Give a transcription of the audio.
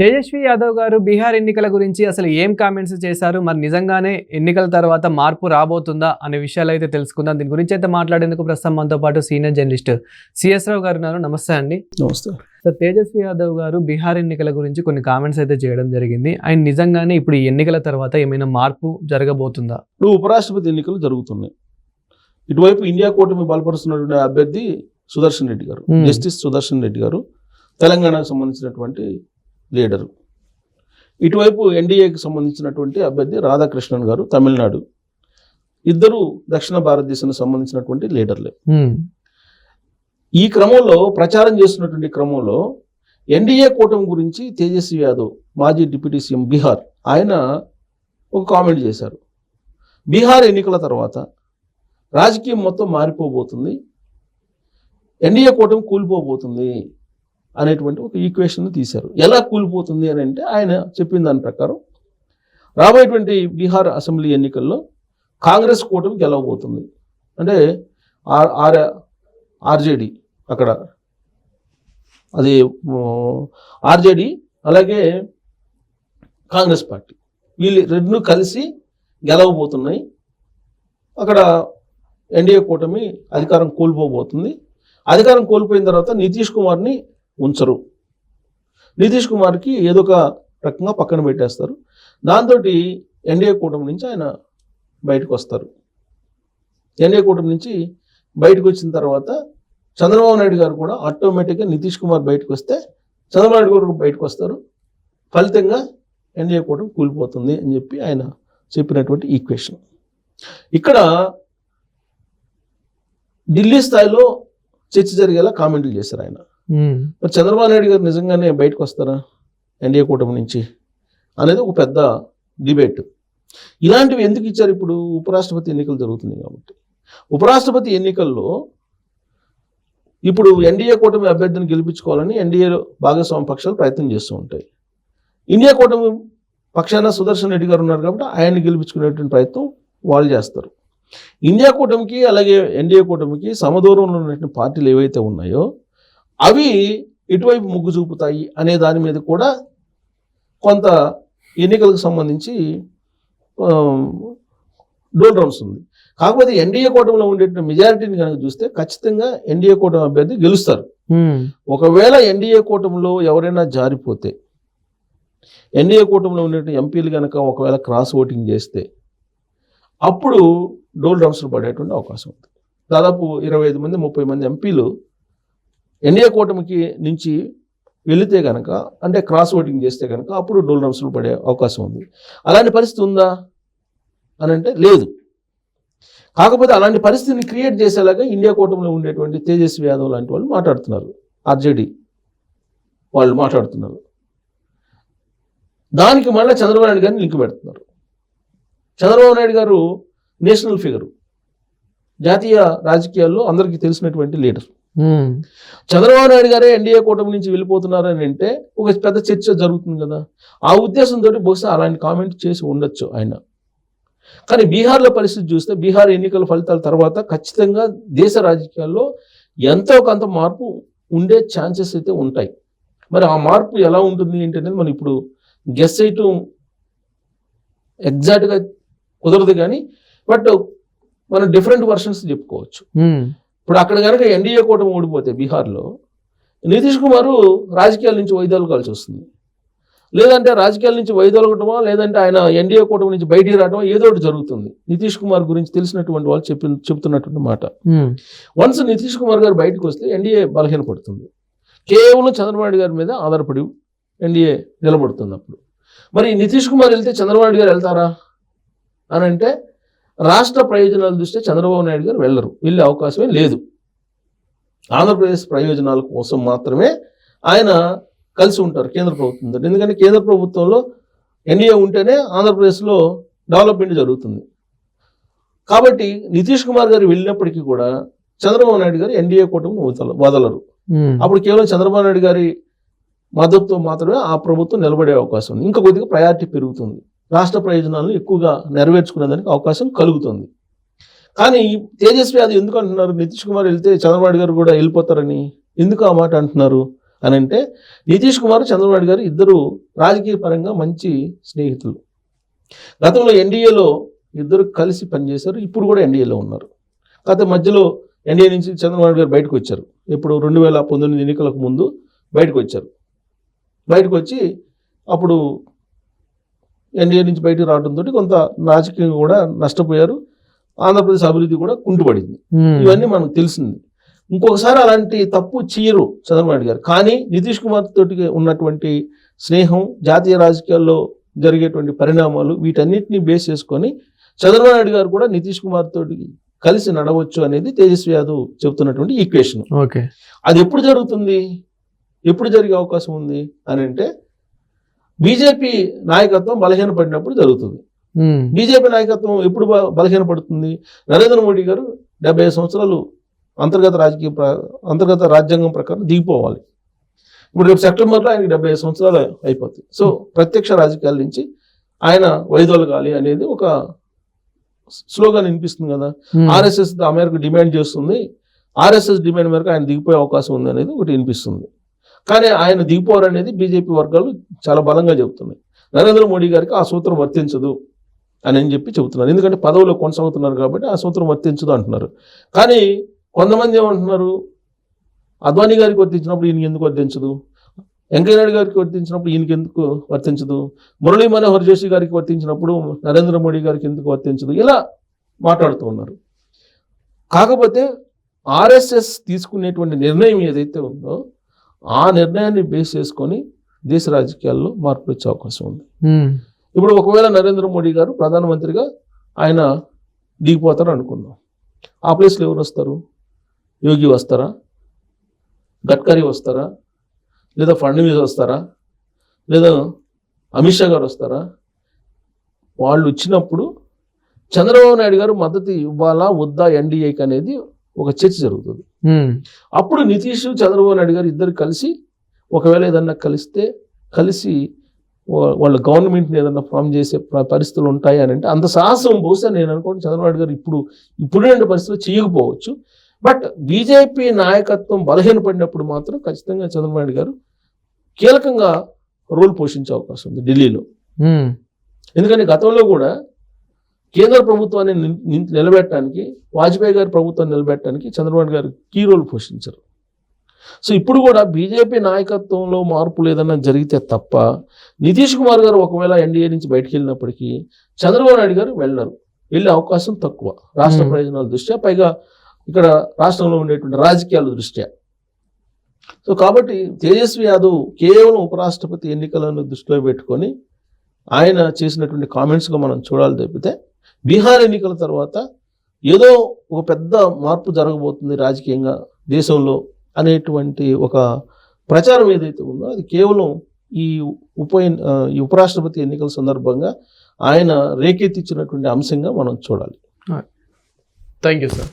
తేజస్వి యాదవ్ గారు బీహార్ ఎన్నికల గురించి అసలు ఏం కామెంట్స్ చేశారు? మరి నిజంగానే ఎన్నికల తర్వాత మార్పు రాబోతుందా అనే విషయాలు అయితే తెలుసుకుందాం. దీని గురించి అయితే మాట్లాడేందుకు ప్రస్తుతం మనతో పాటు సీనియర్ జర్నలిస్ట్ సిఎస్ రావు గారు ఉన్నారు. నమస్తే అండి. నమస్తే. సో తేజస్వి యాదవ్ గారు బీహార్ ఎన్నికల గురించి కొన్ని కామెంట్స్ అయితే చేయడం జరిగింది. ఆయన నిజంగానే ఇప్పుడు ఈ ఎన్నికల తర్వాత ఏమైనా మార్పు జరగబోతుందా? ఇప్పుడు ఉపరాష్ట్రపతి ఎన్నికలు జరుగుతున్నాయి. ఇటువైపు ఇండియా కూటమి బలపరుస్తున్నటువంటి అభ్యర్థి సుదర్శన్ రెడ్డి గారు. జస్టిస్ సుదర్శన్ రెడ్డి గారు తెలంగాణకు సంబంధించినటువంటి లీడరు. ఇటువైపు ఎన్డీఏకి సంబంధించినటువంటి అభ్యర్థి రాధాకృష్ణన్ గారు తమిళనాడు. ఇద్దరు దక్షిణ భారతదేశానికి సంబంధించినటువంటి లీడర్లే. ఈ క్రమంలో ప్రచారం చేస్తున్నటువంటి క్రమంలో ఎన్డీఏ కూటమి గురించి తేజస్వి యాదవ్ మాజీ డిప్యూటీ సీఎం బీహార్ ఆయన ఒక కామెంట్ చేశారు. బీహార్ ఎన్నికల తర్వాత రాజకీయం మొత్తం మారిపోబోతుంది. ఎన్డీఏ కూటమి కూలిపోబోతుంది. అనేటువంటి ఒక ఈక్వేషన్ తీశారు. ఎలా కూలిపోతుంది అని అంటే ఆయన చెప్పిన దాని ప్రకారం రాబోయేటువంటి బీహార్ అసెంబ్లీ ఎన్నికల్లో కాంగ్రెస్ కూటమి గెలవబోతుంది. అంటే ఆర్ ఆర్ ఆర్జేడి అక్కడ. అది ఆర్జేడి అలాగే కాంగ్రెస్ పార్టీ. వీళ్ళు రెండు కలిసి గెలవబోతున్నాయి. అక్కడ ఎన్డీఏ కూటమి అధికారం కోల్పోబోతుంది. అధికారం కోల్పోయిన తర్వాత నితీష్ కుమార్ని ఉంచరు. నితీష్ కుమార్కి ఏదో ఒక రకంగా పక్కన పెట్టేస్తారు. దాంతో ఎన్డీఏ కూటమి నుంచి ఆయన బయటకు వస్తారు. ఎన్డీఏ కూటమి నుంచి బయటకు వచ్చిన తర్వాత చంద్రబాబు నాయుడు గారు కూడా ఆటోమేటిక్గా నితీష్ కుమార్ బయటకు వస్తే చంద్రబాబు నాయుడు గారు బయటకు వస్తారు. ఫలితంగా ఎన్డీఏ కూటమి కూలిపోతుంది అని చెప్పి ఆయన చెప్పినటువంటి ఈక్వేషన్. ఇక్కడ ఢిల్లీ స్థాయిలో చర్చ జరిగేలా కామెంట్లు చేశారు ఆయన. మరి చంద్రబాబు నాయుడు గారు నిజంగానే బయటకు వస్తారా ఎన్డీఏ కూటమి నుంచి అనేది ఒక పెద్ద డిబేట్. ఇలాంటివి ఎందుకు ఇచ్చారు ఇప్పుడు ఉపరాష్ట్రపతి ఎన్నికలు జరుగుతున్నాయి కాబట్టి? ఉపరాష్ట్రపతి ఎన్నికల్లో ఇప్పుడు ఎన్డీఏ కూటమి అభ్యర్థిని గెలిపించుకోవాలని ఎన్డీఏలో భాగస్వామ్య పక్షాలు ప్రయత్నం చేస్తూ ఉంటాయి. ఇండియా కూటమి పక్షాన సుదర్శన్ రెడ్డి గారు ఉన్నారు కాబట్టి ఆయన్ని గెలిపించుకునేటువంటి ప్రయత్నం వాళ్ళు చేస్తారు. ఇండియా కూటమికి అలాగే ఎన్డీఏ కూటమికి సమదూరంలో ఉన్నటువంటి పార్టీలు ఏవైతే ఉన్నాయో అవి ఇటువైపు మొగ్గు చూపుతాయి అనే దాని మీద కూడా కొంత ఎన్నికలకు సంబంధించి డోల్ రౌండ్స్ ఉంది. కాకపోతే ఎన్డీఏ కూటమిలో ఉండే మెజారిటీని కనుక చూస్తే ఖచ్చితంగా ఎన్డీఏ కూటమి అభ్యర్థి గెలుస్తారు. ఒకవేళ ఎన్డీఏ కూటమిలో ఎవరైనా జారిపోతే ఎన్డీఏ కూటమిలో ఉండే ఎంపీలు కనుక ఒకవేళ క్రాస్ ఓటింగ్ చేస్తే అప్పుడు డోల్ డ్రమ్స్లు పడేటువంటి అవకాశం ఉంది. దాదాపు ఇరవై ఐదు మంది ముప్పై మంది ఎంపీలు ఎన్డీఏ కూటమికి నుంచి వెళితే కనుక అంటే క్రాస్ ఓటింగ్ చేస్తే కనుక అప్పుడు డోల్ పడే అవకాశం ఉంది. అలాంటి పరిస్థితి ఉందా? అని అంటే లేదు. కాకపోతే అలాంటి పరిస్థితిని క్రియేట్ చేసేలాగా ఇండియా కూటమిలో ఉండేటువంటి తేజస్వి యాదవ్ లాంటి వాళ్ళు మాట్లాడుతున్నారు. ఆర్జేడి వాళ్ళు మాట్లాడుతున్నారు. దానికి మళ్ళీ చంద్రబాబు నాయుడు గారిని లింక్ పెడుతున్నారు. చంద్రబాబు నాయుడు గారు నేషనల్ ఫిగరు. జాతీయ రాజకీయాల్లో అందరికీ తెలిసినటువంటి లీడర్. చంద్రబాబు నాయుడు గారే ఎన్డీఏ కూటమి నుంచి వెళ్ళిపోతున్నారని అంటే ఒక పెద్ద చర్చ జరుగుతుంది కదా. ఆ ఉద్దేశంతో బహుశా అలాంటి కామెంట్ చేసి ఉండొచ్చు ఆయన. కానీ బీహార్లో పరిస్థితి చూస్తే బీహార్ ఎన్నికల ఫలితాల తర్వాత ఖచ్చితంగా దేశ రాజకీయాల్లో ఎంతో కొంత మార్పు ఉండే ఛాన్సెస్ అయితే ఉంటాయి. మరి ఆ మార్పు ఎలా ఉంటుంది ఏంటి అనేది మనం ఇప్పుడు గెస్ చేయటం ఎగ్జాక్ట్గా కుదరదు కానీ బట్ మనం డిఫరెంట్ వర్షన్స్ చెప్పుకోవచ్చు. ఇప్పుడు అక్కడ కనుక ఎన్డీఏ కూటమి ఓడిపోతే బీహార్లో నితీష్ కుమార్ రాజకీయాల నుంచి వైదొలగాల్సి వస్తుంది. లేదంటే రాజకీయాల నుంచి వైదొలగటమా లేదంటే ఆయన ఎన్డీఏ కూటమి నుంచి బయటికి రావడమా ఏదో ఒకటి జరుగుతుంది. నితీష్ కుమార్ గురించి తెలిసినటువంటి వాళ్ళు చెప్పి చెప్తున్నటువంటి మాట. వన్స్ నితీష్ కుమార్ గారు బయటకు వస్తే ఎన్డీఏ బలహీనపడుతుంది. కేవలం చంద్రబాబు గారి మీద ఆధారపడి ఎన్డీఏ నిలబడుతుంది అప్పుడు. మరి నితీష్ కుమార్ వెళ్తే చంద్రబాబు గారు వెళ్తారా? అని అంటే రాష్ట్ర ప్రయోజనాల దృష్ట్యా చంద్రబాబు నాయుడు గారు వెళ్ళరు. వెళ్ళే అవకాశమే లేదు. ఆంధ్రప్రదేశ్ ప్రయోజనాల కోసం మాత్రమే ఆయన కలిసి ఉంటారు కేంద్ర ప్రభుత్వంతో ఎందుకంటే కేంద్ర ప్రభుత్వంలో ఎన్డీఏ ఉంటేనే ఆంధ్రప్రదేశ్లో డెవలప్మెంట్ జరుగుతుంది. కాబట్టి నితీష్ కుమార్ గారు వెళ్ళినప్పటికీ కూడా చంద్రబాబు నాయుడు గారు ఎన్డీఏ కూటమిని వదల వదలరు. అప్పుడు కేవలం చంద్రబాబు నాయుడు గారి మద్దతుతో మాత్రమే ఆ ప్రభుత్వం నిలబడే అవకాశం ఉంది. ఇంకా కొద్దిగా ప్రయారిటీ పెరుగుతుంది. రాష్ట్ర ప్రయోజనాలను ఎక్కువగా నెరవేర్చుకునేదానికి అవకాశం కలుగుతుంది. కానీ తేజస్వి అది ఎందుకు అంటున్నారు నితీష్ కుమార్ వెళ్తే చంద్రబాబు గారు కూడా వెళ్ళిపోతారని ఎందుకు ఆ మాట అంటున్నారు? అని అంటే నితీష్ కుమార్ చంద్రబాబు గారు ఇద్దరు రాజకీయ పరంగా మంచి స్నేహితులు. గతంలో ఎన్డీఏలో ఇద్దరు కలిసి పనిచేశారు ఇప్పుడు కూడా ఎన్డీఏలో ఉన్నారు. కాకపోతే మధ్యలో ఎన్డీఏ నుంచి చంద్రబాబు గారు బయటకు వచ్చారు. ఇప్పుడు రెండు వేల పంతొమ్మిది ఎన్నికలకు ముందు బయటకు వచ్చారు. బయటకు వచ్చి అప్పుడు ఎన్డీఏ నుంచి బయటకు రావడంతో కొంత రాజకీయంగా కూడా నష్టపోయారు. ఆంధ్రప్రదేశ్ అభివృద్ధి కూడా కుంటుపడింది. ఇవన్నీ మనకు తెలిసింది. ఇంకొకసారి అలాంటి తప్పు చేయరు చంద్రబాబు నాయుడు గారు. కానీ నితీష్ కుమార్ తోటి ఉన్నటువంటి స్నేహం జాతీయ రాజకీయాల్లో జరిగేటువంటి పరిణామాలు వీటన్నిటిని బేస్ చేసుకొని చంద్రబాబు నాయుడు గారు కూడా నితీష్ కుమార్ తోటి కలిసి నడవచ్చు అనేది తేజస్వి యాదవ్ చెబుతున్నటువంటి ఈక్వేషన్. ఓకే. అది ఎప్పుడు జరుగుతుంది? ఎప్పుడు జరిగే అవకాశం ఉంది? అని అంటే బీజేపీ నాయకత్వం బలహీనపడినప్పుడు జరుగుతుంది. ఉమ్. బీజేపీ నాయకత్వం ఎప్పుడు బ- బలహీనపడుతుంది నరేంద్ర మోడీ గారు డెబ్బై ఐదు సంవత్సరాలు అంతర్గత రాజకీయ అంతర్గత రాజ్యాంగం ప్రకారం దిగిపోవాలి. ఇప్పుడు రేపు సెప్టెంబర్లో ఆయనకి డెబ్బై ఐదు సంవత్సరాలు అయిపోతాయి. సో ప్రత్యక్ష రాజకీయాల నుంచి ఆయన వైదొలగాలి అనేది ఒక స్లోగాన్ వినిపిస్తుంది కదా. ఆర్ఎస్ఎస్ ఆ మేరకు డిమాండ్ చేస్తుంది. ఆర్ఎస్ఎస్ డిమాండ్ మేరకు ఆయన దిగిపోయే అవకాశం ఉంది అనేది ఒకటి వినిపిస్తుంది. కానీ ఆయన దిగిపోరు అనేది బీజేపీ వర్గాలు చాలా బలంగా చెబుతున్నాయి. నరేంద్ర మోడీ గారికి ఆ సూత్రం వర్తించదు అని అని చెప్పి చెబుతున్నారు ఎందుకంటే పదవులో కొనసాగుతున్నారు కాబట్టి ఆ సూత్రం వర్తించదు అంటున్నారు. కానీ కొంతమంది ఏమంటున్నారు? అద్వానీ గారికి వర్తించినప్పుడు ఈయనకి ఎందుకు వర్తించదు? వెంకయ్యనాయుడు గారికి వర్తించినప్పుడు ఈయనకి ఎందుకు వర్తించదు? మురళీ మనోహర్ జోషి గారికి వర్తించినప్పుడు నరేంద్ర మోడీ గారికి ఎందుకు వర్తించదు? ఇలా మాట్లాడుతూ ఉన్నారు. కాకపోతే ఆర్ఎస్ఎస్ తీసుకునేటువంటి నిర్ణయం ఏదైతే ఉందో ఆ నిర్ణయాన్ని బేస్ చేసుకొని దేశ రాజకీయాల్లో మార్పులు వచ్చే అవకాశం ఉంది. ఇప్పుడు ఒకవేళ నరేంద్ర మోడీ గారు ప్రధానమంత్రిగా ఆయన దిగిపోతారు అనుకుందాం. ఆ ప్లేస్లో ఎవరు వస్తారు? యోగి వస్తారా? గడ్కరీ వస్తారా? లేదా ఫడ్నవీస్ వస్తారా? లేదా అమిత్ షా గారు వస్తారా? వాళ్ళు వచ్చినప్పుడు చంద్రబాబు నాయుడు గారు మద్దతు ఇవ్వాలా వద్దా ఎన్డీఏకి అనేది ఒక చర్చ జరుగుతుంది. అప్పుడు నితీష్ చంద్రబాబు నాయుడు గారు ఇద్దరు కలిసి ఒకవేళ ఏదన్నా కలిస్తే కలిసి వాళ్ళ గవర్నమెంట్ని ఏదన్నా ఫామ్ చేసే పరిస్థితులు ఉంటాయి అని అంటే అంత సాహసం బహుశా నేను అనుకోండి చంద్రబాబు నాయుడు గారు ఇప్పుడు ఇప్పుడున్న పరిస్థితులు చేయకపోవచ్చు బట్ బీజేపీ నాయకత్వం బలహీనపడినప్పుడు మాత్రం ఖచ్చితంగా చంద్రబాబు నాయుడు గారు కీలకంగా రోల్ పోషించే అవకాశం ఉంది ఢిల్లీలో. ఎందుకంటే గతంలో కూడా కేంద్ర ప్రభుత్వాన్ని నిల్- నిల్- నిలబెట్టడానికి వాజ్పేయి గారి ప్రభుత్వాన్ని నిలబెట్టడానికి చంద్రబాబు గారు కీ రోల్ పోషించారు. సో ఇప్పుడు కూడా బీజేపీ నాయకత్వంలో మార్పులు ఏదైనా జరిగితే తప్ప నితీష్ కుమార్ గారు ఒకవేళ ఎన్డీఏ నుంచి బయటికి వెళ్ళినప్పటికీ చంద్రబాబు నాయుడు గారు వెళ్ళరు. వెళ్ళే అవకాశం తక్కువ రాష్ట్ర. ప్రయోజనాల దృష్ట్యా పైగా ఇక్కడ రాష్ట్రంలో ఉండేటువంటి రాజకీయాల దృష్ట్యా. సో కాబట్టి తేజస్వి యాదవ్ కేవలం ఉపరాష్ట్రపతి ఎన్నికలను దృష్టిలో పెట్టుకొని ఆయన చేసినటువంటి కామెంట్స్గా మనం చూడాలి తప్పితే బీహార్ ఎన్నికల తర్వాత ఏదో ఒక పెద్ద మార్పు జరగబోతుంది రాజకీయంగా దేశంలో అనేటువంటి ఒక ప్రచారం ఏదైతే ఉందో అది కేవలం ఈ ఉప ఈ ఉపరాష్ట్రపతి ఎన్నికల సందర్భంగా ఆయన రేకెత్తించినటువంటి అంశంగా మనం చూడాలి. Thank you sir.